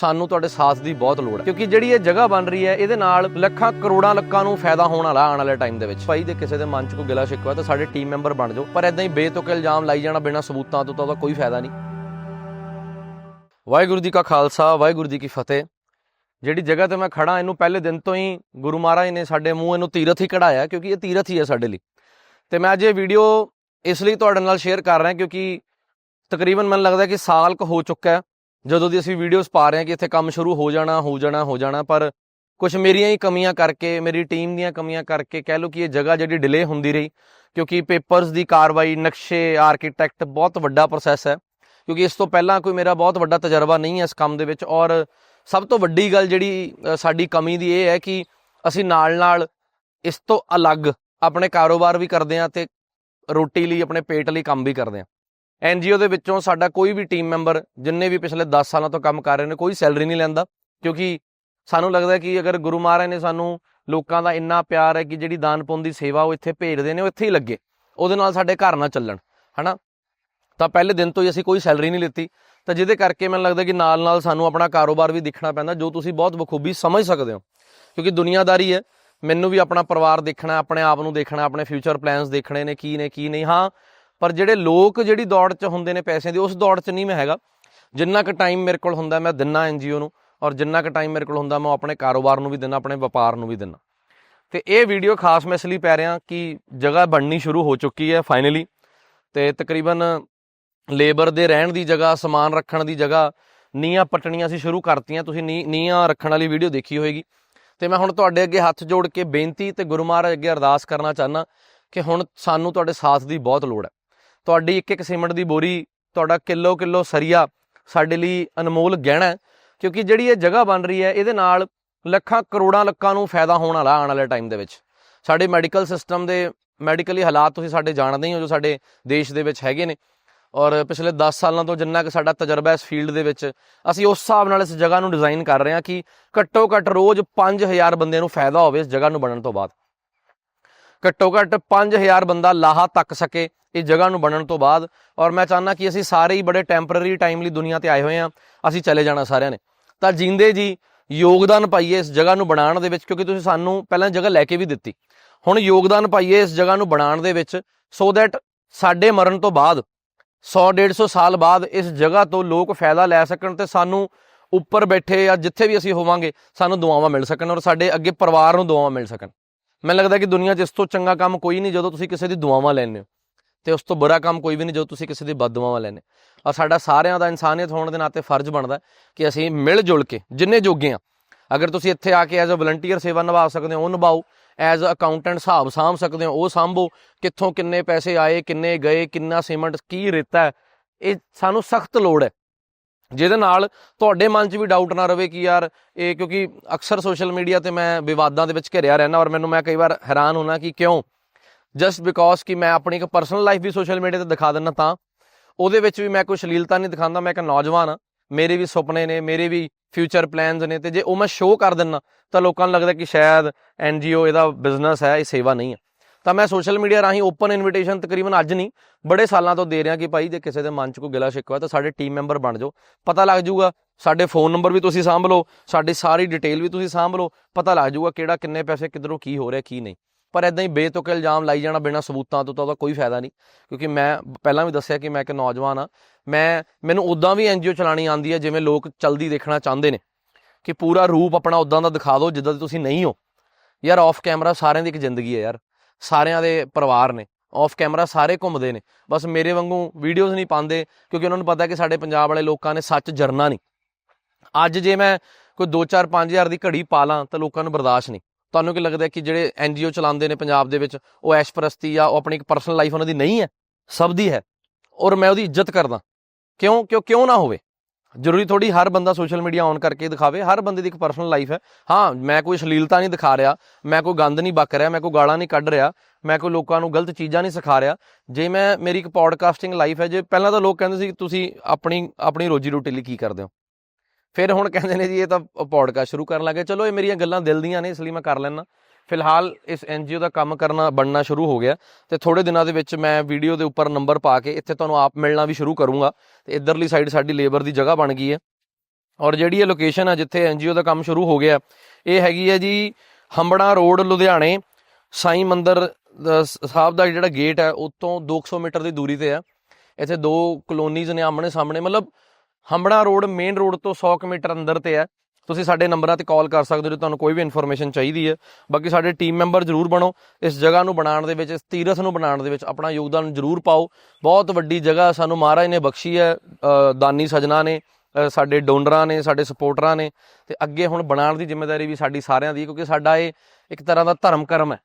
ਸਾਨੂੰ ਤੁਹਾਡੇ ਸਾਥ ਦੀ ਬਹੁਤ ਲੋੜ ਹੈ। ਕਿਉਂਕਿ ਜਿਹੜੀ ਇਹ ਜਗ੍ਹਾ ਬਣ ਰਹੀ ਹੈ, ਇਹਦੇ ਨਾਲ ਲੱਖਾਂ ਕਰੋੜਾਂ ਲੋਕਾਂ ਨੂੰ ਫਾਇਦਾ ਹੋਣ ਵਾਲਾ ਆਉਣ ਵਾਲੇ ਟਾਈਮ ਦੇ ਵਿੱਚ। ਭਾਈ ਦੇ ਕਿਸੇ ਦੇ ਮਨ 'ਚ ਕੋਈ ਗਿਲਾ ਸ਼ਿਕਵਾ ਤਾਂ ਸਾਡੇ ਟੀਮ ਮੈਂਬਰ ਬਣ ਜਾਓ। ਪਰ ਇਦਾਂ ਹੀ ਬੇਤੁਕੇ ਇਲਜ਼ਾਮ ਲਾਈ ਜਾਣਾ ਬਿਨਾਂ ਸਬੂਤਾਂ ਤੋਂ ਤਾਂ ਉਹਦਾ ਕੋਈ ਫਾਇਦਾ ਨਹੀਂ। ਵਾਹਿਗੁਰੂ ਜੀ ਕਾ ਖਾਲਸਾ, ਵਾਹਿਗੁਰੂ ਜੀ ਕੀ ਫਤਿਹ। ਜਿਹੜੀ ਜਗ੍ਹਾ ਤੇ ਮੈਂ ਖੜਾ ਇਹਨੂੰ ਪਹਿਲੇ ਦਿਨ ਤੋਂ ਹੀ ਗੁਰੂ ਮਹਾਰਾਜ ਨੇ ਸਾਡੇ ਮੂੰਹ ਇਹਨੂੰ ਤੀਰਥ ਹੀ ਕਢਾਇਆ, ਕਿਉਂਕਿ ਇਹ ਤੀਰਥ ਹੀ ਹੈ ਸਾਡੇ ਲਈ। ਤੇ ਮੈਂ ਅੱਜ ਇਹ ਵੀਡੀਓ ਇਸ ਲਈ ਤੁਹਾਡੇ ਨਾਲ ਸ਼ੇਅਰ ਕਰ ਰਿਹਾ, ਕਿਉਂਕਿ ਤਕਰੀਬਨ ਮੈਨੂੰ ਲੱਗਦਾ ਕਿ ਸਾਲ ਕੁ ਹੋ ਚੁੱਕਾ ਹੈ। ਜਦੋਂ ਦੀ ਅਸੀਂ ਵੀਡੀਓਜ਼ ਪਾ ਰਹੇ ਹਾਂ ਕਿ ਇੱਥੇ ਕੰਮ ਸ਼ੁਰੂ ਹੋ ਜਾਣਾ ਹੋ ਜਾਣਾ ਹੋ ਜਾਣਾ, ਪਰ ਕੁਝ ਮੇਰੀਆਂ ਹੀ ਕਮੀਆਂ ਕਰਕੇ, ਮੇਰੀ ਟੀਮ ਦੀਆਂ ਕਮੀਆਂ ਕਰਕੇ ਕਹਿ ਲਓ ਕਿ ਇਹ ਜਗ੍ਹਾ ਜਿਹੜੀ ਡਿਲੇ ਹੁੰਦੀ ਰਹੀ, ਕਿਉਂਕਿ ਪੇਪਰਸ ਦੀ ਕਾਰਵਾਈ, ਨਕਸ਼ੇ ਆਰਕੀਟੈਕਟ ਬਹੁਤ ਵੱਡਾ ਪ੍ਰੋਸੈਸ ਹੈ, ਕਿਉਂਕਿ ਇਸ ਤੋਂ ਪਹਿਲਾਂ ਕੋਈ ਮੇਰਾ ਬਹੁਤ ਵੱਡਾ ਤਜਰਬਾ ਨਹੀਂ ਹੈ ਇਸ ਕੰਮ ਦੇ ਵਿੱਚ, ਔਰ ਸਭ ਤੋਂ ਵੱਡੀ ਗੱਲ ਜਿਹੜੀ ਸਾਡੀ ਕਮੀ ਦੀ ਇਹ ਹੈ ਕਿ ਅਸੀਂ ਨਾਲ-ਨਾਲ ਇਸ ਤੋਂ ਅਲੱਗ ਆਪਣੇ ਕਾਰੋਬਾਰ ਵੀ ਕਰਦੇ ਹਾਂ ਤੇ ਰੋਟੀ ਲਈ, ਆਪਣੇ ਪੇਟ ਲਈ ਕੰਮ ਵੀ ਕਰਦੇ ਹਾਂ। ਐਨਜੀਓ ਦੇ ਵਿੱਚੋਂ ਸਾਡਾ ਕੋਈ ਵੀ ਟੀਮ ਮੈਂਬਰ ਜਿੰਨੇ ਵੀ ਪਿਛਲੇ 10 ਸਾਲਾਂ ਤੋਂ ਕੰਮ ਕਰ ਰਹੇ ਨੇ, ਕੋਈ ਸੈਲਰੀ ਨਹੀਂ ਲੈਂਦਾ। ਕਿਉਂਕਿ ਸਾਨੂੰ ਲੱਗਦਾ ਕਿ ਅਗਰ ਗੁਰੂ ਮਹਾਰਾਜ ਨੇ ਸਾਨੂੰ ਲੋਕਾਂ ਦਾ ਇੰਨਾ ਪਿਆਰ ਹੈ ਕਿ ਜਿਹੜੀ ਦਾਨ ਪੁੰਨ ਦੀ ਸੇਵਾ ਉਹ ਇੱਥੇ ਭੇਜਦੇ ਨੇ, ਉਹ ਇੱਥੇ ਹੀ ਲੱਗੇ। ਉਹਦੇ ਨਾਲ ਸਾਡੇ ਘਰ ਨਾ ਚੱਲਣ, ਹਨਾ? ਤਾਂ ਪਹਿਲੇ ਦਿਨ ਤੋਂ ਹੀ ਅਸੀਂ ਕੋਈ ਸੈਲਰੀ ਨਹੀਂ ਲਿੱਤੀ। ਤਾਂ ਜਿਹਦੇ ਕਰਕੇ ਮੈਨੂੰ ਲੱਗਦਾ ਕਿ ਨਾਲ ਨਾਲ ਸਾਨੂੰ ਆਪਣਾ ਕਾਰੋਬਾਰ ਵੀ ਦੇਖਣਾ ਪੈਂਦਾ, ਜੋ ਤੁਸੀਂ ਬਹੁਤ ਬਖੂਬੀ ਸਮਝ ਸਕਦੇ ਹੋ। ਕਿਉਂਕਿ ਦੁਨੀਆਦਾਰੀ ਹੈ, ਮੈਨੂੰ ਵੀ ਆਪਣਾ ਪਰਿਵਾਰ ਦੇਖਣਾ, ਆਪਣੇ ਆਪ ਨੂੰ ਦੇਖਣਾ, ਆਪਣੇ ਫਿਊਚਰ ਪਲਾਨਸ ਦੇਖਣੇ ਨੇ, ਕੀ ਨੇ, ਕੀ ਨਹੀਂ। ਹਾਂ ਪਰ ਜਿਹੜੇ ਲੋਕ ਜਿਹੜੀ ਦੌੜ 'ਚ ਹੁੰਦੇ ਨੇ ਪੈਸੇ ਦੀ, ਉਸ ਦੌੜ 'ਚ ਨਹੀਂ ਮੈਂ ਹੈਗਾ। ਜਿੰਨਾ ਕੁ ਟਾਈਮ ਮੇਰੇ ਕੋਲ ਹੁੰਦਾ ਮੈਂ ਦਿੰਨਾ ਐਨਜੀਓ ਨੂੰ, ਔਰ ਜਿੰਨਾ ਕੁ ਟਾਈਮ ਮੇਰੇ ਕੋਲ ਹੁੰਦਾ ਮੈਂ ਆਪਣੇ ਕਾਰੋਬਾਰ ਨੂੰ ਵੀ ਦਿੰਨਾ, ਆਪਣੇ ਵਪਾਰ ਨੂੰ ਵੀ ਦਿੰਨਾ। ਤੇ ਇਹ ਵੀਡੀਓ ਖਾਸ ਮੈਂ ਇਸ ਲਈ ਪੈ ਰਿਹਾ ਕਿ ਜਗ੍ਹਾ ਬਣਨੀ ਸ਼ੁਰੂ ਹੋ ਚੁੱਕੀ ਹੈ ਫਾਈਨਲੀ ਤੇ ਤਕਰੀਬਨ ਲੇਬਰ ਦੇ ਰਹਿਣ ਦੀ ਜਗ੍ਹਾ, ਸਮਾਨ ਰੱਖਣ ਦੀ ਜਗ੍ਹਾ ਨੀਆਂ ਪਟਣੀਆਂ ਅਸੀਂ ਸ਼ੁਰੂ ਕਰਤੀਆਂ, ਤੁਸੀਂ ਨੀ- ਨੀਹਾਂ ਰੱਖਣ ਵਾਲੀ ਵੀਡੀਓ ਦੇਖੀ ਹੋਏਗੀ। ਤੇ ਮੈਂ ਹੁਣ ਤੁਹਾਡੇ ਅੱਗੇ ਹੱਥ ਜੋੜ ਕੇ ਬੇਨਤੀ ਤੇ ਗੁਰੂ ਮਹਾਰਾਜ ਅੱਗੇ ਅਰਦਾਸ ਕਰਨਾ ਚਾਹਨਾ ਕਿ ਹੁਣ ਸਾਨੂੰ ਤੁਹਾਡੇ ਸਾਥ ਦੀ ਬਹੁਤ ਲੋੜ ਹੈ। ਤੁਹਾਡੀ ਇੱਕ ਇੱਕ ਸੀਮੈਂਟ ਦੀ ਬੋਰੀ, ਤੁਹਾਡਾ ਕਿਲੋ ਕਿਲੋ ਸਰੀਆ ਸਾਡੇ ਲਈ ਅਨਮੋਲ ਗਹਿਣਾ ਕਿਉਂਕਿ ਜਿਹੜੀ ਇਹ ਜਗ੍ਹਾ ਬਣ ਰਹੀ ਹੈ, ਇਹਦੇ ਨਾਲ ਲੱਖਾਂ ਕਰੋੜਾਂ ਲੋਕਾਂ ਨੂੰ ਫਾਇਦਾ ਹੋਣ ਵਾਲਾ ਆਉਣ ਵਾਲੇ ਟਾਈਮ ਦੇ ਵਿੱਚ। ਸਾਡੇ ਮੈਡੀਕਲ ਸਿਸਟਮ ਦੇ ਮੈਡੀਕਲੀ ਹਾਲਾਤ ਤੁਸੀਂ ਸਾਡੇ ਜਾਣਦੇ ਹੀ ਹੋ ਜੋ ਸਾਡੇ ਦੇਸ਼ ਦੇ ਵਿੱਚ ਹੈਗੇ ਨੇ। ਔਰ ਪਿਛਲੇ 10 ਸਾਲਾਂ ਤੋਂ ਜਿੰਨਾ ਕਿ ਸਾਡਾ ਤਜਰਬਾ ਇਸ ਫੀਲਡ ਦੇ ਵਿੱਚ, ਅਸੀਂ ਉਸ ਹਿਸਾਬ ਨਾਲ ਇਸ ਜਗ੍ਹਾ ਨੂੰ ਡਿਜ਼ਾਈਨ ਕਰ ਰਹੇ ਹਾਂ ਕਿ ਘੱਟੋ ਘੱਟ ਰੋਜ਼ 5000 ਬੰਦਿਆਂ ਨੂੰ ਫਾਇਦਾ ਹੋਵੇ ਇਸ ਜਗ੍ਹਾ ਨੂੰ ਬਣਨ ਤੋਂ ਬਾਅਦ। ਘੱਟੋ ਘੱਟ 5000 ਬੰਦਾ ਲਾਹਾ ਤੱਕ ਸਕੇ ਇਸ ਜਗ੍ਹਾ ਨੂੰ ਬਣਨ ਤੋਂ ਬਾਅਦ। ਔਰ ਮੈਂ ਚਾਹੁੰਦਾ ਕਿ ਅਸੀਂ ਸਾਰੇ ਹੀ ਬੜੇ ਟੈਂਪਰੇਰੀ ਟਾਈਮ ਲਈ ਦੁਨੀਆ ਤੇ ਆਏ ਹੋਏ ਹਾਂ। ਅਸੀਂ ਚਲੇ ਜਾਣਾ ਸਾਰਿਆਂ ਨੇ। ਤਾਂ ਜਿੰਦੇ ਜੀ ਯੋਗਦਾਨ ਪਾਈਏ ਇਸ ਜਗ੍ਹਾ ਨੂੰ ਬਣਾਉਣ ਦੇ ਵਿੱਚ, ਕਿਉਂਕਿ ਤੁਸੀਂ ਸਾਨੂੰ ਪਹਿਲਾਂ ਜਗ੍ਹਾ ਲੈ ਕੇ ਵੀ ਦਿੱਤੀ। ਹੁਣ ਯੋਗਦਾਨ ਪਾਈਏ ਇਸ ਜਗ੍ਹਾ ਨੂੰ ਬਣਾਉਣ ਦੇ ਵਿੱਚ ਸੋ ਦੈਟ ਸਾਡੇ ਮਰਨ ਤੋਂ ਬਾਅਦ 100 150 ਸਾਲ ਬਾਅਦ ਇਸ ਜਗ੍ਹਾ ਤੋਂ ਲੋਕ ਫਾਇਦਾ ਲੈ ਸਕਣ ਤੇ ਸਾਨੂੰ ਉੱਪਰ ਬੈਠੇ ਜਾਂ ਜਿੱਥੇ ਵੀ ਅਸੀਂ ਹੋਵਾਂਗੇ, ਸਾਨੂੰ ਦੁਆਵਾਂ ਮਿਲ ਸਕਣ ਔਰ ਸਾਡੇ ਅੱਗੇ ਪਰਿਵਾਰ ਨੂੰ ਦੁਆਵਾਂ ਮਿਲ ਸਕਣ। ਮੈਨੂੰ ਲੱਗਦਾ ਕਿ ਦੁਨੀਆ 'ਚ ਇਸ ਤੋਂ ਚੰਗਾ ਕੰਮ ਕੋਈ ਨਹੀਂ ਜਦੋਂ ਤੁਸੀਂ ਕਿਸੇ ਦੀ ਦੁਆਵਾਂ ਲੈਂਦੇ ਹੋ। ਤੇ ਉਸ ਤੋਂ ਬੁਰਾ ਕੰਮ ਕੋਈ ਵੀ ਨਹੀਂ ਜਦੋਂ ਤੁਸੀਂ ਕਿਸੇ ਦੀ ਬਦਦੁਆਵਾਂ ਲੈਂਦੇ ਔਰ ਸਾਡਾ ਸਾਰਿਆਂ ਦਾ ਇਨਸਾਨੀਅਤ ਹੋਣ ਦੇ ਨਾਤੇ ਫਰਜ਼ ਬਣਦਾ ਕਿ ਅਸੀਂ ਮਿਲ ਜੁਲ ਕੇ ਜਿੰਨੇ ਜੋਗੇ ਆ ਅਗਰ ਤੁਸੀਂ ਇੱਥੇ ਆ ਕੇ ਐਜ਼ ਅ ਵਲੰਟੀਅਰ ਸੇਵਾ ਨਿਭਾ ਸਕਦੇ ਹੋ, ਉਹ ਨਿਭਾਓ। ਐਜ਼ ਅ ਅਕਾਊਂਟੈਂਟ ਹਿਸਾਬ ਸਾਂਭ ਸਕਦੇ ਹੋ, ਉਹ ਸਾਂਭੋ। ਕਿੱਥੋਂ ਕਿੰਨੇ ਪੈਸੇ ਆਏ, ਕਿੰਨੇ ਗਏ, ਕਿੰਨਾ ਸੀਮੈਂਟ, ਕੀ ਰੇਤਾ ਹੈ। ਇਹ ਸਾਨੂੰ ਸਖਤ ਲੋੜ ਹੈ। ਜਿਹਦੇ ਨਾਲ ਤੁਹਾਡੇ ਮਨ 'ਚ ਵੀ ਡਾਊਟ ਨਾ ਰਵੇ ਕਿ ਯਾਰ ਇਹ ਕਿਉਂਕਿ ਅਕਸਰ ਸੋਸ਼ਲ ਮੀਡੀਆ ਤੇ ਮੈਂ ਵਿਵਾਦਾਂ ਦੇ ਵਿੱਚ ਘਿਰਿਆ ਰਹਿਣਾ ਔਰ ਮੈਨੂੰ ਮੈਂ ਕਈ ਵਾਰ ਹੈਰਾਨ ਹੋਣਾ ਕਿ ਕਿਉਂ? ਜਸਟ ਬਿਕੋਜ਼ ਕਿ ਮੈਂ ਆਪਣੀ ਇੱਕ ਪਰਸਨਲ ਲਾਈਫ ਵੀ ਸੋਸ਼ਲ ਮੀਡੀਆ ਤੇ ਦਿਖਾ ਦਿੰਦਾ ਤਾਂ ਉਹਦੇ ਵਿੱਚ ਵੀ ਮੈਂ ਕੋਈ ਸ਼ਲੀਲਤਾ ਨਹੀਂ ਦਿਖਾਉਂਦਾ, ਮੈਂ ਇੱਕ ਨੌਜਵਾਨ ਆ ਮੇਰੇ ਵੀ ਸੁਪਨੇ ਨੇ, ਮੇਰੇ ਵੀ ਫਿਊਚਰ ਪਲਾਨਸ ਨੇ ਤੇ ਜੇ ਉਹ ਮੈਂ ਸ਼ੋਅ ਕਰ ਦਿੰਨਾ ਤਾਂ ਲੋਕਾਂ ਨੂੰ ਲੱਗਦਾ ਕਿ ਸ਼ਾਇਦ ਐਨਜੀਓ ਇਹਦਾ ਬਿਜ਼ਨਸ ਹੈ, ਇਹ ਸੇਵਾ ਨਹੀਂ ਹੈ। ਤਾਂ ਮੈਂ ਸੋਸ਼ਲ ਮੀਡੀਆ ਰਾਹੀਂ ਓਪਨ ਇਨਵੀਟੇਸ਼ਨ ਤਕਰੀਬਨ ਅੱਜ ਨਹੀਂ, ਬੜੇ ਸਾਲਾਂ ਤੋਂ ਦੇ ਰਿਹਾ ਕਿ ਭਾਈ ਜੇ ਕਿਸੇ ਦੇ ਮਨ 'ਚ ਕੋਈ ਗਿਲਾ ਸ਼ਿਕਵਾ ਤਾਂ ਸਾਡੇ ਟੀਮ ਮੈਂਬਰ ਬਣ ਜਾਓ। ਪਤਾ ਲੱਗ ਜਾਊਗਾ, ਸਾਡੇ ਫੋਨ ਨੰਬਰ ਵੀ ਤੁਸੀਂ ਸਾਂਭ ਲਓ, ਸਾਡੀ ਸਾਰੀ ਡਿਟੇਲ ਵੀ ਤੁਸੀਂ ਸਾਂਭ ਲਓ, ਪਤਾ ਲੱਗ ਜਾਊਗਾ ਕਿਹੜਾ ਕਿੰਨੇ ਪੈਸੇ ਕਿੱਧਰੋਂ ਕੀ ਹੋ ਰਿਹਾ, ਕੀ ਨਹੀਂ। ਪਰ ਇਦਾਂ ਹੀ ਬੇਤੁਕੇ ਇਲਜ਼ਾਮ ਲਾਈ ਜਾਣਾ ਬਿਨਾਂ ਸਬੂਤਾਂ ਤੋਂ ਤਾਂ ਉਹਦਾ ਕੋਈ ਫਾਇਦਾ ਨਹੀਂ, ਕਿਉਂਕਿ ਮੈਂ ਪਹਿਲਾਂ ਵੀ ਦੱਸਿਆ ਕਿ ਮੈਂ ਇੱਕ ਨੌਜਵਾਨ ਆ ਮੈਂ, ਮੈਨੂੰ ਉਦਾਂ ਵੀ ਐਨਜੀਓ ਚਲਾਣੀ ਆਉਂਦੀ ਹੈ, ਜਿਵੇਂ ਲੋਕ ਚਲਦੀ ਦੇਖਣਾ ਚਾਹੁੰਦੇ ਨੇ, ਕਿ ਪੂਰਾ ਰੂਪ ਆਪਣਾ ਉਦਾਂ ਦਾ ਦਿਖਾ ਦਿਓ ਜਿੱਦਾਂ ਦੇ ਤੁਸੀਂ ਨਹੀਂ ਹੋ। ਯਾਰ ਆਫ ਕੈਮਰਾ ਸਾਰਿਆਂ ਦੀ ਇੱਕ ਜ਼ਿੰਦਗੀ ਹੈ ਯਾਰ। ਸਾਰਿਆਂ ਦੇ ਪਰਿਵਾਰ ਨੇ ਆਫ ਕੈਮਰਾ ਸਾਰੇ ਘੁੰਮਦੇ ਨੇ। ਬਸ ਮੇਰੇ ਵਾਂਗੂ ਵੀਡੀਓਜ਼ ਨਹੀਂ ਪਾਉਂਦੇ, ਕਿਉਂਕਿ ਉਹਨਾਂ ਨੂੰ ਪਤਾ ਕਿ ਸਾਡੇ ਪੰਜਾਬ ਵਾਲੇ ਲੋਕਾਂ ਨੇ ਸੱਚ ਜਰਨਾ ਨਹੀਂ। ਅੱਜ ਜੇ ਮੈਂ ਕੋਈ 2-4 5000 ਦੀ ਘੜੀ ਪਾ ਲਾਂ, ਤਾਂ ਲੋਕਾਂ ਨੂੰ ਬਰਦਾਸ਼ਤ ਨਹੀਂ। ਤੁਹਾਨੂੰ ਕੀ ਲੱਗਦਾ ਕਿ ਜਿਹੜੇ ਐਨਜੀਓ ਚਲਾਉਂਦੇ ਨੇ ਪੰਜਾਬ ਦੇ ਵਿੱਚ, ਉਹ ਐਸ਼ਪਰਸਤੀ ਜਾਂ ਉਹ ਆਪਣੀ ਇੱਕ ਪਰਸਨਲ ਲਾਈਫ ਉਹਨਾਂ ਦੀ ਨਹੀਂ ਹੈ? ਸਭ ਦੀ ਹੈ। ਔਰ ਮੈਂ ਉਹਦੀ ਇੱਜ਼ਤ ਕਰਦਾ। ਕਿਉਂ? ਕਿਉਂ? ਕਿਉਂ ਨਾ ਹੋਵੇ? ਜ਼ਰੂਰੀ ਥੋੜੀ ਹਰ ਬੰਦਾ ਸੋਸ਼ਲ ਮੀਡੀਆ ਔਨ ਕਰਕੇ ਦਿਖਾਵੇ, ਹਰ ਬੰਦੇ ਦੀ ਇੱਕ ਪਰਸਨਲ ਲਾਈਫ ਹੈ। ਹਾਂ, ਮੈਂ ਕੋਈ ਸ਼ਲੀਲਤਾ ਨਹੀਂ ਦਿਖਾ ਰਿਹਾ, ਮੈਂ ਕੋਈ ਗੰਦ ਨਹੀਂ ਬਕ ਰਿਹਾ, ਮੈਂ ਕੋਈ ਗਾਲਾਂ ਨਹੀਂ ਕੱਢ ਰਿਹਾ, ਮੈਂ ਕੋਈ ਲੋਕਾਂ ਨੂੰ ਗਲਤ ਚੀਜ਼ਾਂ ਨਹੀਂ ਸਿਖਾ ਰਿਹਾ। ਜੇ ਮੈਂ, ਮੇਰੀ ਇੱਕ ਪੋਡਕਾਸਟਿੰਗ ਲਾਈਫ ਹੈ, ਜੇ ਪਹਿਲਾਂ ਤਾਂ ਲੋਕ ਕਹਿੰਦੇ ਸੀ ਤੁਸੀਂ ਆਪਣੀ ਆਪਣੀ ਰੋਜੀ ਰੋਟੀ ਲਈ ਕੀ ਕਰਦੇ ਹੋ। ਫਿਰ ਹੁਣ ਕਹਿੰਦੇ ਨੇ ਜੀ, ਇਹ ਤਾਂ ਪੋਡਕਾਸਟ ਸ਼ੁਰੂ ਕਰਨ ਲੱਗੇ। ਚਲੋ, ਇਹ ਮੇਰੀਆਂ ਗੱਲਾਂ ਦਿਲ ਦੀਆਂ ਨੇ, ਇਸ ਲਈ ਮੈਂ ਕਰ ਲੈਣਾ ਫਿਲਹਾਲ ਇਸ ਐਨਜੀਓ ਦਾ ਕੰਮ ਕਰਨਾ, ਬਣਨਾ ਸ਼ੁਰੂ ਹੋ ਗਿਆ ਤੇ ਥੋੜੇ ਦਿਨਾਂ ਦੇ ਵਿੱਚ ਮੈਂ ਵੀਡੀਓ ਦੇ ਉੱਪਰ ਨੰਬਰ ਪਾ ਕੇ ਇੱਥੇ ਤੁਹਾਨੂੰ ਆਪ ਮਿਲਣਾ ਵੀ ਸ਼ੁਰੂ ਕਰੂੰਗਾ ਤੇ ਇਧਰਲੀ ਸਾਈਡ ਸਾਡੀ ਲੇਬਰ ਦੀ ਜਗ੍ਹਾ ਬਣ ਗਈ ਹੈ। ਔਰ ਜਿਹੜੀ ਇਹ ਲੋਕੇਸ਼ਨ ਹੈ ਜਿੱਥੇ ਐਨਜੀਓ ਦਾ ਕੰਮ ਸ਼ੁਰੂ ਹੋ ਗਿਆ, ਇਹ ਹੈਗੀ ਹੈ ਜੀ ਹੰਬੜਾ ਰੋਡ, ਲੁਧਿਆਣੇ। ਸਾਈਂ ਮੰਦਰ ਸਾਹਿਬ ਦਾ ਜਿਹੜਾ ਗੇਟ ਹੈ ਉਤੋਂ 200 ਮੀਟਰ ਦੀ ਦੂਰੀ ਤੇ ਹੈ। ਇੱਥੇ ਦੋ ਕਲੋਨੀਜ਼ ਨੇ ਆਮਣੇ ਸਾਹਮਣੇ ਮਤਲਬ ਹੰਬੜਾ ਰੋਡ ਮੇਨ ਰੋਡ ਤੋਂ 100 ਕੁ ਮੀਟਰ ਅੰਦਰ ਤੇ ਹੈ। ਤੁਸੀਂ ਸਾਡੇ ਨੰਬਰਾਂ ਤੇ ਕਾਲ ਕਰ ਸਕਦੇ ਹੋ ਜੇ ਤੁਹਾਨੂੰ ਕੋਈ ਵੀ ਇਨਫੋਰਮੇਸ਼ਨ ਚਾਹੀਦੀ ਹੈ। ਬਾਕੀ ਸਾਡੇ ਟੀਮ ਮੈਂਬਰ ਜਰੂਰ ਬਣੋ। ਇਸ ਜਗ੍ਹਾ ਨੂੰ ਬਣਾਉਣ ਦੇ ਵਿੱਚ, ਇਸ ਤੀਰਥ ਨੂੰ ਬਣਾਉਣ ਦੇ ਵਿੱਚ ਆਪਣਾ ਯੋਗਦਾਨ ਜਰੂਰ ਪਾਓ। ਬਹੁਤ ਵੱਡੀ ਜਗ੍ਹਾ ਸਾਨੂੰ ਮਹਾਰਾਜ ਨੇ ਬਖਸ਼ੀ ਹੈ। ਦਾਨੀ ਸਜਣਾ ਨੇ ਸਾਡੇ ਡੋਨਰਾਂ ਨੇ, ਸਾਡੇ ਸਪੋਰਟਰਾਂ ਨੇ। ਤੇ ਅੱਗੇ ਹੁਣ ਬਣਾਉਣ ਦੀ ਜ਼ਿੰਮੇਵਾਰੀ ਵੀ ਸਾਡੀ ਸਾਰਿਆਂ ਦੀ ਕਿਉਂਕਿ ਸਾਡਾ ਇਹ ਇੱਕ ਤਰ੍ਹਾਂ ਦਾ ਧਰਮ ਕਰਮ ਹੈ।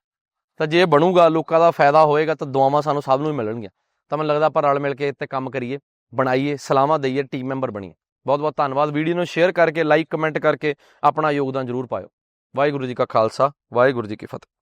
ਤਾਂ ਜੇ ਬਣੂਗਾ, ਲੋਕਾਂ ਦਾ ਫਾਇਦਾ ਹੋਏਗਾ, ਤਾਂ ਦੁਆਵਾਂ ਸਾਨੂੰ ਸਭ ਨੂੰ ਹੀ ਮਿਲਣਗੀਆਂ। ਤਾਂ ਮੈਨੂੰ ਲੱਗਦਾ ਆਪਾਂ ਰਲ ਮਿਲ ਕੇ ਇੱਥੇ ਕੰਮ ਕਰੀਏ, ਬਣਾਈਏ ਸਲਾਹਾਂ ਦਈਏ ਟੀਮ ਮੈਂਬਰ ਬਣੀਏ। ਬਹੁਤ ਬਹੁਤ ਧੰਨਵਾਦ। ਵੀਡੀਓ ਨੂੰ ਸ਼ੇਅਰ ਕਰਕੇ ਲਾਈਕ ਕਮੈਂਟ ਕਰਕੇ ਆਪਣਾ ਯੋਗਦਾਨ ਜ਼ਰੂਰ ਪਾਇਓ। ਵਾਹਿਗੁਰੂ ਜੀ ਕਾ ਖਾਲਸਾ, ਵਾਹਿਗੁਰੂ ਜੀ ਕੀ ਫਤਿਹ।